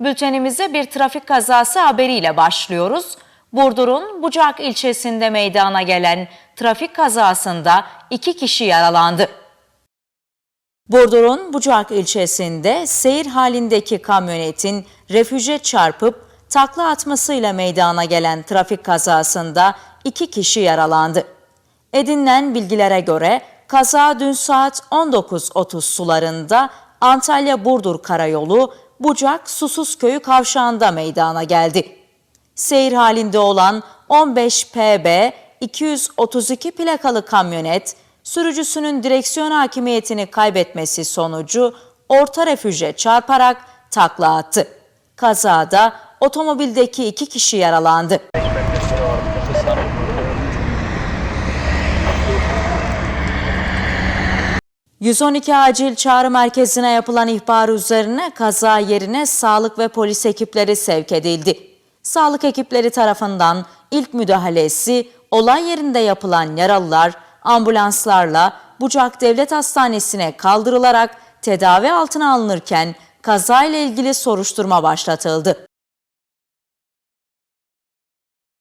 Bültenimize bir trafik kazası haberiyle başlıyoruz. Burdur'un Bucak ilçesinde meydana gelen trafik kazasında iki kişi yaralandı. Burdur'un Bucak ilçesinde seyir halindeki kamyonetin refüje çarpıp takla atmasıyla meydana gelen trafik kazasında iki kişi yaralandı. Edinilen bilgilere göre kaza dün saat 19.30 sularında Antalya-Burdur Karayolu Bucak Susuzköyü kavşağında meydana geldi. Seyir halinde olan 15 PB 232 plakalı kamyonet sürücüsünün direksiyon hakimiyetini kaybetmesi sonucu orta refüje çarparak takla attı. Kazada otomobildeki iki kişi yaralandı. 112 acil çağrı merkezine yapılan ihbar üzerine kaza yerine sağlık ve polis ekipleri sevk edildi. Sağlık ekipleri tarafından ilk müdahalesi olay yerinde yapılan yaralılar ambulanslarla Bucak Devlet Hastanesi'ne kaldırılarak tedavi altına alınırken kazayla ilgili soruşturma başlatıldı.